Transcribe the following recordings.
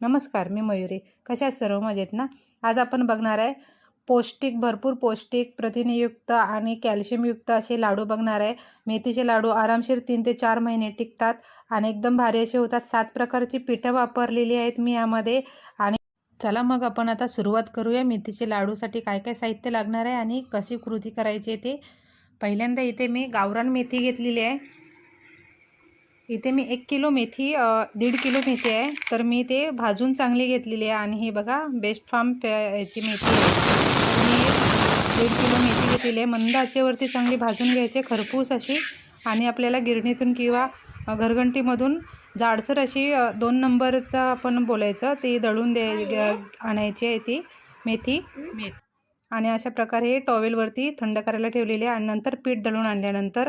नमस्कार मी मयुरी. कशा सर्व मजेत ना? आज आपण बघणार आहे पौष्टिक भरपूर पौष्टिक प्रथिनेयुक्त आणि कॅल्शियमयुक्त असे लाडू बघणार आहे. मेथीचे लाडू आरामशीर तीन ते चार महिने टिकतात आणि एकदम भारी असे होतात. सात प्रकारची पिठं वापरलेली आहेत मी यामध्ये. आणि चला मग आपण आता सुरुवात करूया. मेथीचे लाडूसाठी काय काय साहित्य लागणार आहे आणि कशी कृती करायची आहे ते. पहिल्यांदा इथे मी गावरान मेथी घेतलेली आहे. इथे मी एक किलो मेथी दीड किलो मेथी आहे. तर मी ते भाजून चांगली घेतलेली आहे आणि हे बघा बेस्ट फार्म याची मेथी आहे. मी दीड किलो मेथी घेतलेली आहे. मंद आचेवरती चांगली भाजून घ्यायची खरपूस अशी. आणि आपल्याला गिरणीतून किंवा घरघंटीमधून जाडसर अशी दोन नंबरचं आपण बोलायचं ती दळून दे ग- आणायची आहे ती मेथी. आणि अशा प्रकारे टॉवेलवरती थंड करायला ठेवलेली आहे. आणि नंतर पीठ दळून आणल्यानंतर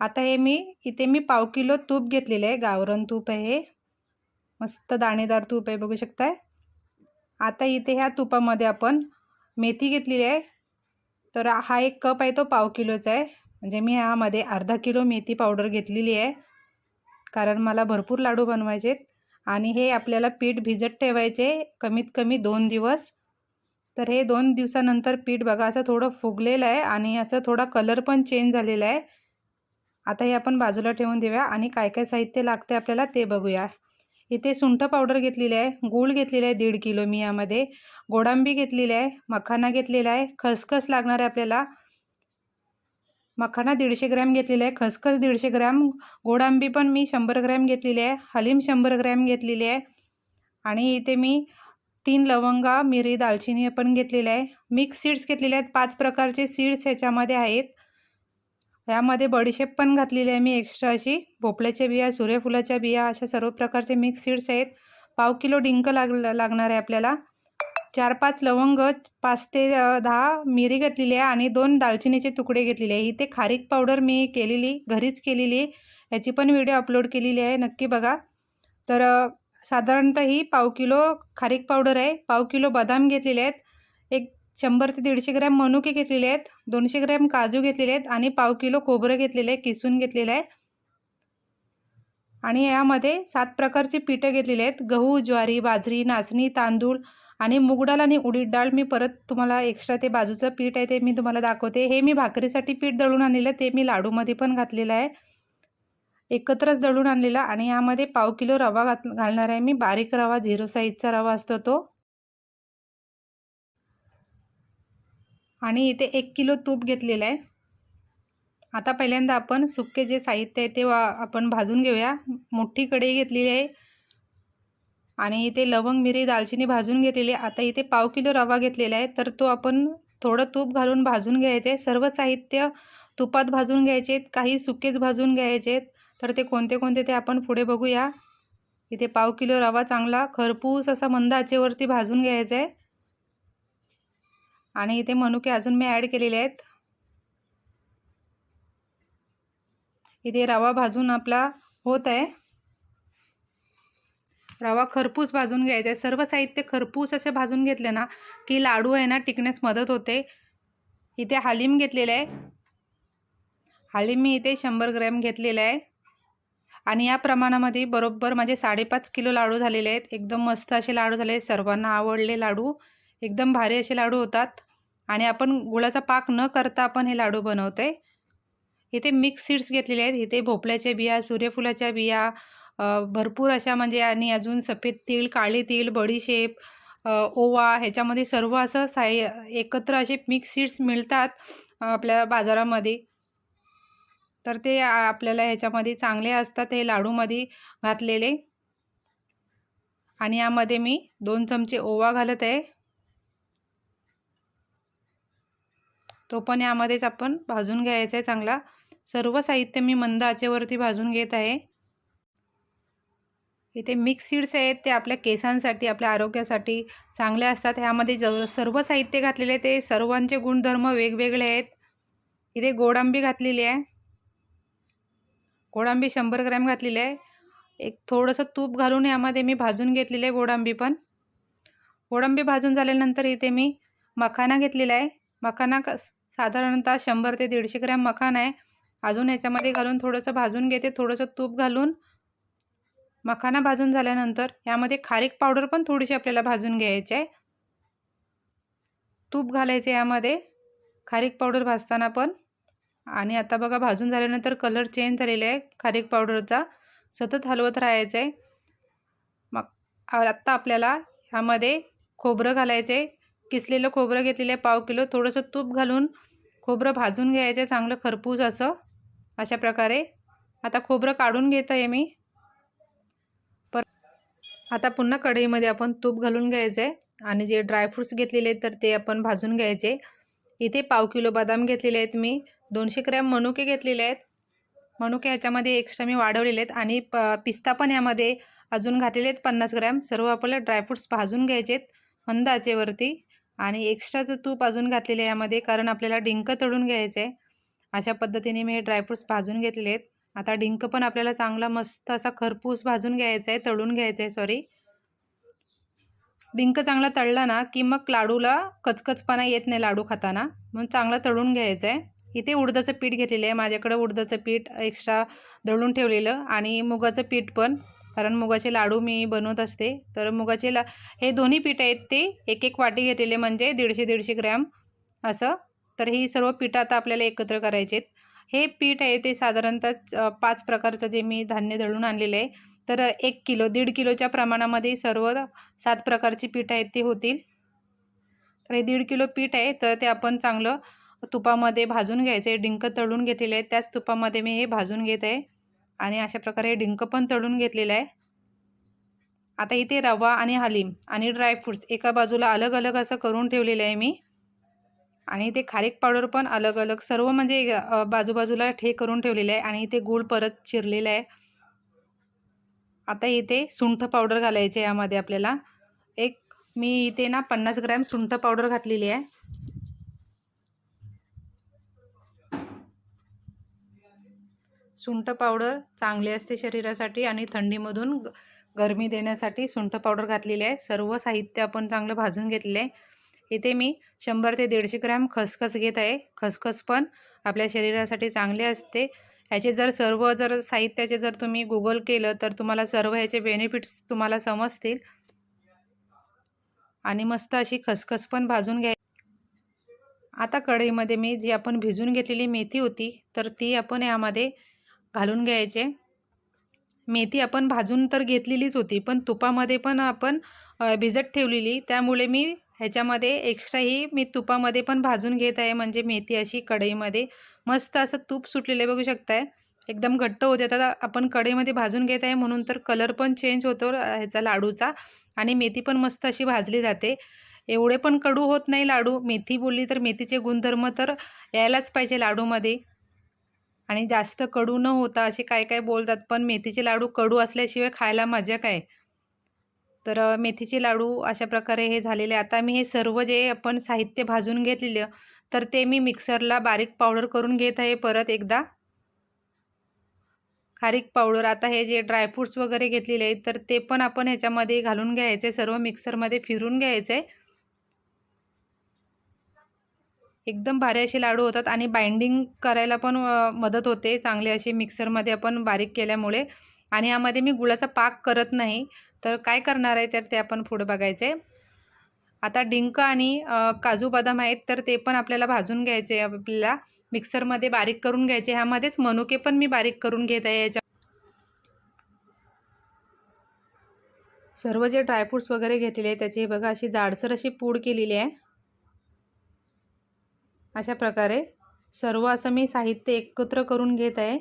आता हे मी इथे मी पाव किलो तूप घेतलेलं आहे गावरण तूप आहे. हे मस्त दाणेदार तूप आहे बघू शकताय. आता इथे ह्या तुपामध्ये आपण मेथी घेतलेली आहे. तर हा एक कप आहे तो पाव किलोचा आहे. म्हणजे मी ह्यामध्ये अर्धा किलो मेथी पावडर घेतलेली आहे. कारण मला भरपूर लाडू बनवायचे आहेत आणि हे आपल्याला पीठ भिजत ठेवायचे कमीत कमी दोन दिवस. तर हे दोन दिवसानंतर पीठ बघा असं थोडं फुगलेलं आहे आणि असं थोडा कलर पण चेंज झालेला आहे. आता हे आपण बाजूला ठेवून देऊया आणि काय काय साहित्य लागते आपल्याला ते बघूया. इथे सुंठ पावडर घेतलेली आहे गूळ घेतलेला आहे दीड किलो मी यामध्ये गोडांबी घेतलेली आहे मखाना घेतलेला आहे खसखस लागणार आहे आपल्याला. मखाना दीडशे ग्रॅम घेतलेला आहे खसखस दीडशे ग्रॅम गोडांबी पण मी शंभर ग्रॅम घेतलेली आहे हलीम शंभर ग्रॅम घेतलेली आहे. आणि इथे मी तीन लवंगा मिरी दालचिनी पण घेतलेल्या आहे. मिक्स सीड्स घेतलेले आहेत पाच प्रकारचे सीड्स ह्याच्यामध्ये आहेत. यामध्ये बडीशेप पण घातलेली आहे मी एक्स्ट्रा अशी. भोपळ्याच्या बिया सूर्यफुलाच्या बिया अशा सर्व प्रकारचे मिक्स सीड्स आहेत. पाव किलो डिंक लाग लागणार आहे आपल्याला. चार पाच लवंग पाच ते दहा मिरी घेतलेली आहे आणि दोन दालचिनीचे तुकडे घेतलेले आहे. इथे खारीक पावडर मी केलेली घरीच केलेली आहे. याची पण व्हिडिओ अपलोड केलेली आहे नक्की बघा. तर साधारणतः ही पाव किलो खारीक पावडर आहे. पाव किलो बदाम घेतलेले आहेत. शंभर ते दीडशे ग्रॅम मनुके घेतलेले आहेत दोनशे ग्रॅम काजू घेतलेले आहेत आणि पाव किलो खोबरं घेतलेलं आहे किसून घेतलेलं आहे. आणि यामध्ये सात प्रकारची पिठं घेतलेली आहेत गहू ज्वारी बाजरी नाचणी तांदूळ आणि मूग डाळ आणि उडीद डाळ. मी परत तुम्हाला एक्स्ट्रा ते बाजूचं पीठ आहे ते मी तुम्हाला दाखवते. हे मी भाकरीसाठी पीठ दळून आणलेलं आहे ते मी लाडूमध्ये पण घातलेलं आहे. एकत्रच दळून आणलेला आणि यामध्ये पाव किलो रवा घात घालणार आहे मी. बारीक रवा झिरो साईजचा रवा असतो तो. आणि इथे एक किलो तूप घेतलेलं आहे. आता पहिल्यांदा आपण सुके जे साहित्य आहे ते वा आपण भाजून घेऊया. मोठी कढई घेतलेली आहे. आणि इथे लवंग मिरी दालचिनी भाजून घेतलेली आहे. आता इथे पाव किलो रवा घेतलेला आहे. तर तो आपण थोडं तूप घालून भाजून घ्यायचे. आहे सर्व साहित्य तुपात भाजून घ्यायचे. काही सुकेच भाजून घ्यायचे. आहेत तर ते कोणते कोणते ते आपण पुढे बघूया. इथे पाव किलो रवा चांगला खरपूस असा मंद आचेवरती भाजून घ्यायचा आहे. आणि इथे मनुके अजून मी ॲड केलेले आहेत. इथे रवा भाजून आपला होत आहे. रवा खरपूस भाजून घ्यायचा आहे. सर्व साहित्य खरपूस असे भाजून घेतले ना की लाडू आहे ना टिकण्यास मदत होते. इथे हालीम घेतलेलं आहे. हालीम मी इथे शंभर ग्रॅम घेतलेलं आहे. आणि या प्रमाणामध्ये बरोबर माझे साडेपाच किलो लाडू झालेले आहेत. एकदम मस्त असे लाडू झाले. आहेत सर्वांना आवडले लाडू. एकदम भारी असे लाडू होतात. आणि आपण गुळाचा पाक न करता आपण हे लाडू बनवतो आहे इथे मिक्स सीड्स घेतलेले आहेत. इथे भोपळ्याच्या बिया सूर्यफुलाच्या बिया भरपूर अशा म्हणजे आणि अजून सफेद तीळ काळे तीळ बडीशेप ओवा ह्याच्यामध्ये सर्व असं साय एकत्र असे मिक्स सीड्स मिळतात आपल्या बाजारामध्ये. तर ते आपल्याला ह्याच्यामध्ये चांगले असतात हे लाडूमध्ये घातलेले. आणि यामध्ये मी दोन चमचे ओवा घालत आहे. तो पण यामध्येच आपण भाजून घ्यायचा आहे चांगला. सर्व साहित्य मी मंद आचेवरती भाजून घेत आहे. इथे मिक्स सीड्स आहेत ते आपल्या केसांसाठी आपल्या आरोग्यासाठी चांगले असतात. ह्यामध्ये ज सर्व साहित्य घातलेले आहे ते सर्वांचे गुणधर्म वेगवेगळे आहेत. इथे गोडांबी घातलेली आहे. गोडांबी शंभर ग्रॅम घातलेली आहे. एक थोडंसं तूप घालून यामध्ये मी भाजून घेतलेली आहे गोडांबी पण. गोडांबी भाजून झाल्यानंतर इथे मी मखाना घेतलेला आहे. मखाना कस साधारणतः शंभर ते दीडशे ग्रॅम मखाण आहे. अजून याच्यामध्ये घालून थोडंसं भाजून घेते थोडंसं तूप घालून. मखाना भाजून झाल्यानंतर यामध्ये खारीक पावडर पण थोडीशी आपल्याला भाजून घ्यायची आहे. तूप घालायचे यामध्ये खारीक पावडर भाजताना पण. आणि आता बघा भाजून झाल्यानंतर कलर चेंज झालेला आहे खारीक पावडरचा. सतत हलवत राहायचं आहे. मग आत्ता आपल्याला ह्यामध्ये खोबरं घालायचं आहे. किसलेलं खोबरं घेतलेलं आहे पाव किलो. थोडंसं तूप घालून खोबरं भाजून घ्यायचं चांगलं खरपूस असं. अशा प्रकारे. आता खोबरं काढून घेत आहे मी. पर आता पुन्हा कढईमध्ये आपण तूप घालून घ्यायचं आहे आणि जे ड्रायफ्रूट्स घेतलेले आहेत तर ते आपण भाजून घ्यायचे. इथे पाव किलो बदाम घेतलेले आहेत मी. दोनशे ग्रॅम मनुके घेतलेले आहेत. मनुके ह्याच्यामध्ये एक्स्ट्रा मी वाढवलेले आहेत. आणि प पिस्ता पण यामध्ये अजून घातलेले आहेत पन्नास ग्रॅम. सर्व आपल्याला ड्रायफ्रूट्स भाजून घ्यायचे आहेत मंदाचेवरती आणि एक्स्ट्राचं तूप अजून घातलेलं आहे यामध्ये कारण आपल्याला डिंक तळून घ्यायचं आहे अशा पद्धतीने मी हे ड्रायफ्रूट्स भाजून घेतलेले आहेत. आता डिंक पण आपल्याला चांगला मस्त असा खरपूस भाजून घ्यायचा आहे तळून घ्यायचा आहे सॉरी डिंक चांगला तळला ना की मग लाडूला कचकचपणा येत नाही लाडू खाताना. म्हणून चांगला तळून घ्यायचं आहे इथे उडदाचं पीठ घेतलेलं आहे. माझ्याकडं उडदाचं पीठ एक्स्ट्रा दळून ठेवलेलं आणि मुगाचं पीठ पण. कारण मुगाचे लाडू मी बनवत असते. तर मुगाचे ला हे दोन्ही पीठ आहेत ते एक एक वाटी घेतलेले म्हणजे दीडशे दीडशे ग्रॅम असं. तर ही सर्व पीठ आता आपल्याला एकत्र करायचे आहेत. हे पीठ आहे ते साधारणतः पाच प्रकारचं जे मी धान्य दळून आणलेलं आहे. तर एक किलो दीड किलोच्या प्रमाणामध्ये सर्व सात प्रकारची पीठ आहेत ते होतील. तर हे दीड किलो पीठ आहे. तर ते आपण चांगलं तुपामध्ये भाजून घ्यायचं आहे. डिंक तळून घेतलेले आहे त्याच तुपामध्ये मी हे भाजून घेत आहे. आणि अशा प्रकारे डिंक पण तळून घेतलेलं आहे. आता इथे रवा आणि हलीम आणि ड्रायफ्रूट्स एका बाजूला अलग अलग असं करून ठेवलेलं आहे मी. आणि ते खारीक पावडर पण अलग अलग सर्व म्हणजे बाजूबाजूला ठे करून ठेवलेलं आहे आणि इथे गूळ परत चिरलेलं आहे. आता इथे सुंठ पावडर घालायचे यामध्ये आपल्याला. एक मी इथे ना पन्नास ग्रॅम सुंठ पावडर घातलेली आहे. सुंठ पावडर चांगली असते शरीरासाठी आणि थंडीमधून गरमी देण्यासाठी सुंठ पावडर घातलेली आहे. सर्व साहित्य आपण चांगलं भाजून घेतलेलं आहे. इथे मी शंभर ते दीडशे ग्रॅम खसखस घेत आहे. खसखस पण आपल्या शरीरासाठी चांगले असते. ह्याचे जर सर्व जर साहित्याचे जर तुम्ही गुगल केलं तर तुम्हाला सर्व ह्याचे बेनिफिट्स तुम्हाला समजतील. आणि मस्त अशी खसखस पण भाजून घ्या. आता कढईमध्ये मी जी आपण भिजून घेतलेली मेथी होती तर ती आपण यामध्ये घालून घ्यायचे. मेथी आपण भाजून तर घेतलेलीच होती पण तुपामध्ये पण आपण भिजत ठेवलेली. त्यामुळे मी ह्याच्यामध्ये एक्स्ट्राही मी तुपामध्ये पण भाजून घेत आहे म्हणजे मेथी अशी कढईमध्ये. मस्त असं तूप सुटलेलं बघू शकताय. एकदम घट्ट होते. आता आपण कढईमध्ये भाजून घेत आहे म्हणून तर कलर पण चेंज होतो ह्याचा लाडूचा. आणि मेथी पण मस्त अशी भाजली जाते. एवढे पण कडू होत नाही लाडू. मेथी बोलली तर मेथीचे गुणधर्म तर यायलाच पाहिजे लाडूमध्ये. आणि जास्त कडू न होता असे काय काय बोलतात पण मेथीचे लाडू कडू असल्याशिवाय खायला मजा काय? तर मेथीचे लाडू अशा प्रकारे हे झालेले. आता मी हे सर्व जे आपण साहित्य भाजून घेतलेलं तर ते मी मिक्सरला बारीक पावडर करून घेत आहे परत एकदा. खारीक पावडर आता हे जे ड्रायफ्रूट्स वगैरे घेतलेले आहेत तर ते पण आपण ह्याच्यामध्ये घालून घ्यायचे सर्व मिक्सरमध्ये फिरून घ्यायचे. एकदम भारी असे लाडू होतात आणि बाइंडिंग करायला पण मदत होते चांगले असे मिक्सरमध्ये आपण बारीक केल्यामुळे. आणि यामध्ये मी गुळाचा पाक करत नाही. तर काय करणार आहे तर ते आपण पुढं बघायचे. आता डिंक आणि काजू बदाम आहेत तर ते पण आपल्याला भाजून घ्यायचे आपल्याला मिक्सरमध्ये बारीक करून घ्यायचे. ह्यामध्येच मनुके पण मी बारीक करून घेत आहे याच्या सर्व जे ड्रायफ्रूट्स वगैरे घेतलेले त्याची बघा अशी जाडसर अशी पूड केलेली आहे. अशा प्रकारे सर्व असं मी साहित्य एकत्र करून घेत आहे.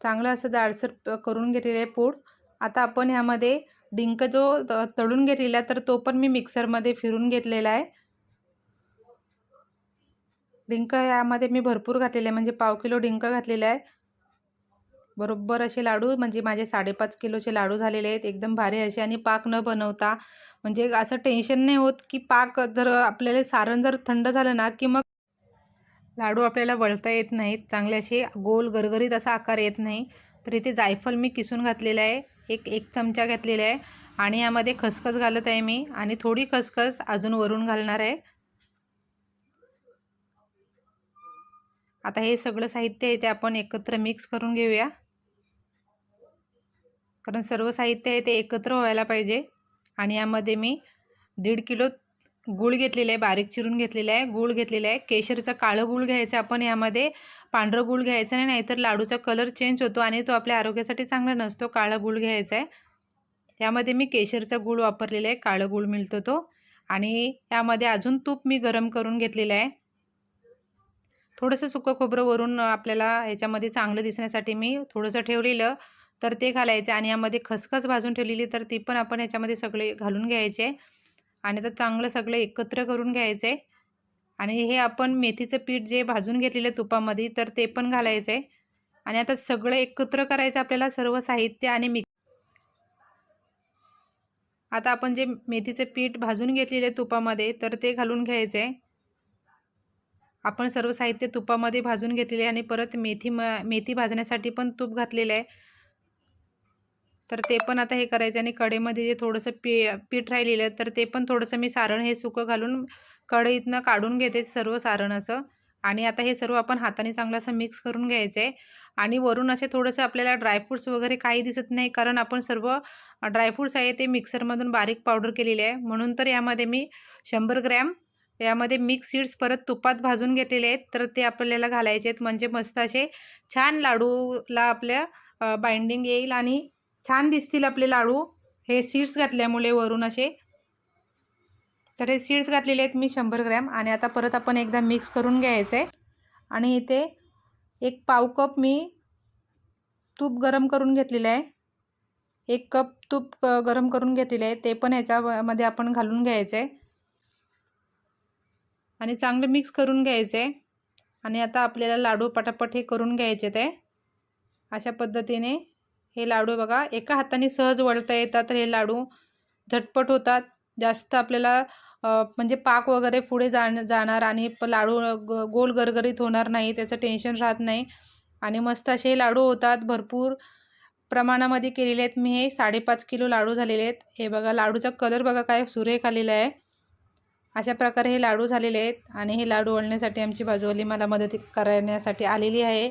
चांगलं असं जाडसर करून घेतलेलं आहे पूड. आता आपण ह्यामध्ये डिंक जो तळून घेतलेला तर तो पण मी मिक्सरमध्ये फिरून घेतलेला आहे. डिंक यामध्ये मी भरपूर घातलेले आहे म्हणजे पाव किलो डिंक घातलेला आहे. बरोबर असे लाडू म्हणजे माझे साडेपाच किलोचे लाडू झालेले आहेत. एकदम भारी असे आणि पाक न बनवता म्हणजे असं टेन्शन नाही होत की पाक जर आपल्याला सारण जर थंड झालं ना की मग लाडू आपल्याला वळता येत नाहीत. चांगले असे गोल गरगरीत असा आकार येत नाही. तर इथे जायफल मी किसून घातलेलं आहे. एक एक चमचा घातलेला आहे. आणि यामध्ये खसखस घालत आहे मी. आणि थोडी खसखस अजून वरून घालणार आहे. आता हे सगळं साहित्य आहे ते आपण एकत्र मिक्स करून घेऊया. कारण सर्व साहित्य आहे ते एकत्र व्हायला पाहिजे. आणि यामध्ये मी दीड किलो गूळ घेतलेलं आहे बारीक चिरून घेतलेलं आहे गूळ घेतलेलं आहे. केशरचं काळं गूळ घ्यायचं आपण यामध्ये. पांढरं गूळ घ्यायचं नाही नाहीतर लाडूचा कलर चेंज होतो आणि तो आपल्या आरोग्यासाठी चांगला नसतो काळा गूळ घ्यायचा आहे. त्यामध्ये मी केशरचा गूळ वापरलेला आहे काळं गूळ मिळतो तो. आणि यामध्ये अजून तूप मी गरम करून घेतलेलं आहे. थोडंसं सुकं खोबरं वरून आपल्याला ह्याच्यामध्ये चांगलं दिसण्यासाठी मी थोडंसं ठेवलेलं. तर ते घालायचे आणि यामध्ये खसखस भाजून ठेवलेली तर ती पण आपण याच्यामध्ये सगळे घालून घ्यायचे. आणि आता चांगलं सगळं एकत्र करून घ्यायचे. आणि हे आपण मेथीचं पीठ जे भाजून घेतलेलं तुपामध्ये तर ते पण घालायचं. आहे आणि आता सगळं एकत्र करायचं आपल्याला सर्व साहित्य आणि मिक्स. आता आपण जे मेथीचं पीठ भाजून घेतलेले तुपामध्ये तर ते घालून घ्यायचं. आहे आपण सर्व साहित्य तुपामध्ये भाजून घेतलेले आणि परत मेथी म मेथी भाजण्यासाठी पण तूप घातलेलं आहे. तर ते पण आता हे करायचं आणि कडेमध्ये जे थोडंसं पी पीठ राहिलेलं तर ते पण थोडंसं मी सारण हे सुकं घालून कढईतनं काढून घेते सर्व सारण असं आणि आता हे सर्व आपण हाताने चांगलं असं मिक्स करून घ्यायचं आहे आणि वरून असे थोडंसं आपल्याला ड्रायफ्रूट्स वगैरे काही दिसत नाही कारण आपण सर्व ड्रायफ्रूट्स आहे ते मिक्सरमधून बारीक पावडर केलेले आहे. म्हणून तर यामध्ये मी शंभर ग्रॅम यामध्ये मिक्स सीड्स परत तुपात भाजून घेतलेले आहेत. तर ते आपल्याला घालायचे आहेत. म्हणजे मस्त असे छान लाडूला आपल्या बाइंडिंग येईल आणि छान दिसतील आपले लाडू. हे सीड्स घातल्यामुळे वरून असे. तर हे सीड्स घातलेले आहेत मी शंभर ग्रॅम आणि आता परत आपण एकदा मिक्स करून घ्यायचं. आहे आणि इथे एक पाव कप मी तूप गरम करून घेतलेलं आहे. एक कप तूप गरम करून घेतलेलं आहे. ते पण ह्याच्यामध्ये आपण घालून घ्यायचं. आहे आणि चांगलं मिक्स करून घ्यायचं. आहे आणि आता आपल्याला लाडू पटापट हे करून घ्यायचे ते. अशा पद्धतीने हे लाडू बघा एका हाताने सहज वळता येतात. हे लाडू झटपट होतात. जास्त आपल्याला म्हणजे पाक वगैरे पुढे जाण जाणार आणि प लाडू ग गोल गरगरीत होणार नाही त्याचं टेन्शन राहत नाही. आणि मस्त असे लाडू होतात भरपूर प्रमाणामध्ये केलेले आहेत. मी हे साडेपाच किलो लाडू झालेले आहेत. हे बघा लाडूचा कलर बघा काय सुरेख आलेला आहे. अशा प्रकारे हे लाडू झालेले आहेत. आणि हे लाडू वळण्यासाठी आमची बाजूवाली मला मदत करण्यासाठी आलेली आहे.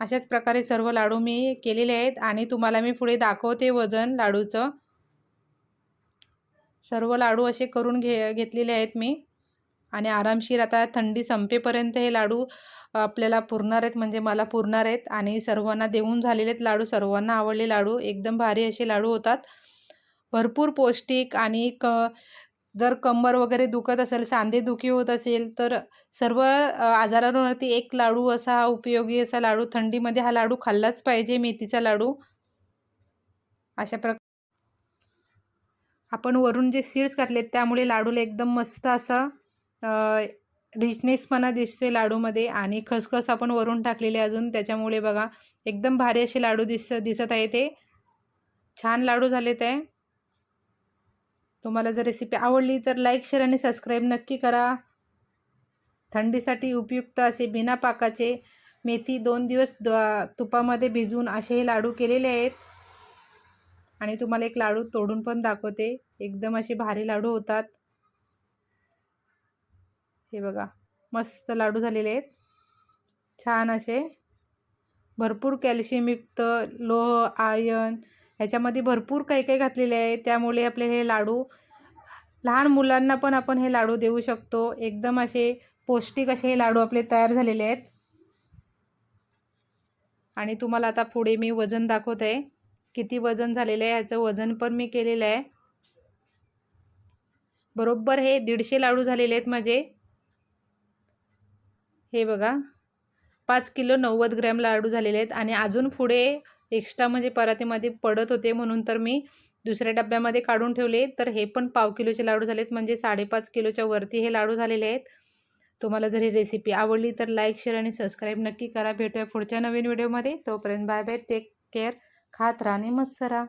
अशाच प्रकारे सर्व लाडू मी केलेले आहेत आणि तुम्हाला मी पुढे दाखवते वजन लाडूचं. सर्व लाडू असे करून घे घेतलेले आहेत मी. आणि आरामशीर आता थंडी संपेपर्यंत हे लाडू आपल्याला पुरणार आहेत म्हणजे मला पुरणार आहेत. आणि सर्वांना देऊन झालेले आहेत लाडू सर्वांना आवडले लाडू. एकदम भारी असे लाडू होतात. भरपूर पौष्टिक आणि क जर कंबर वगैरे दुखत असेल सांधेदुखी होत असेल तर सर्व आजारांवरती एक लाडू असा हा उपयोगी असा लाडू थंडीमध्ये हा लाडू खाल्लाच पाहिजे मेथीचा लाडू. अशा प्रक आपण वरून जे सीड्स घातलेत त्यामुळे लाडूला एकदम मस्त असा रिचनेसपणा दिसते लाडूमध्ये आणि खसखस आपण वरून टाकलेले अजून त्याच्यामुळे बघा एकदम भारी असे लाडू दिस दिसत आहे ते. छान लाडू झालेत आहे तुम्हाला जर रेसिपी आवडली तर लाईक शेअर आणि सबस्क्राईब नक्की करा. थंडीसाठी उपयुक्त असे बिना पाकाचे मेथी दोन दिवस तुपामध्ये भिजवून असे हे लाडू केलेले आहेत. आणि तुम्हाला एक लाडू तोडून पण दाखवते. एकदम असे भारी लाडू होतात. हे बघा मस्त लाडू झालेले आहेत. छान असे. भरपूर कॅल्शियमयुक्त लोह आयन ह्याच्यामध्ये भरपूर काही काही घातलेले आहे. त्यामुळे आपले हे लाडू लहान मुलांना पण आपण हे लाडू देऊ शकतो. एकदम असे पौष्टिक असे हे लाडू आपले तयार झालेले आहेत. आणि तुम्हाला आता पुढे मी वजन दाखवत. आहे किती वजन झालेलं आहे ह्याचं वजन पण मी केलेलं आहे. बरोबर हे दीडशे लाडू झालेले आहेत माझे. हे बघा पाच किलो नव्वद ग्रॅम लाडू झालेले आहेत. आणि अजून पुढे एक्स्ट्रा म्हणजे परातीमध्ये पडत होते म्हणून तर मी दुसऱ्या डब्यामध्ये काढून ठेवले. तर हे पण पाव किलोचे लाडू झालेत म्हणजे साडेपाच किलोच्या वरती हे लाडू झालेले आहेत. तुम्हाला जर ही रेसिपी आवडली तर लाईक शेअर आणि सबस्क्राईब नक्की करा. भेटूया पुढच्या नवीन व्हिडिओमध्ये तोपर्यंत बाय बाय टेक केअर खात राहा आणि मस्त राहा.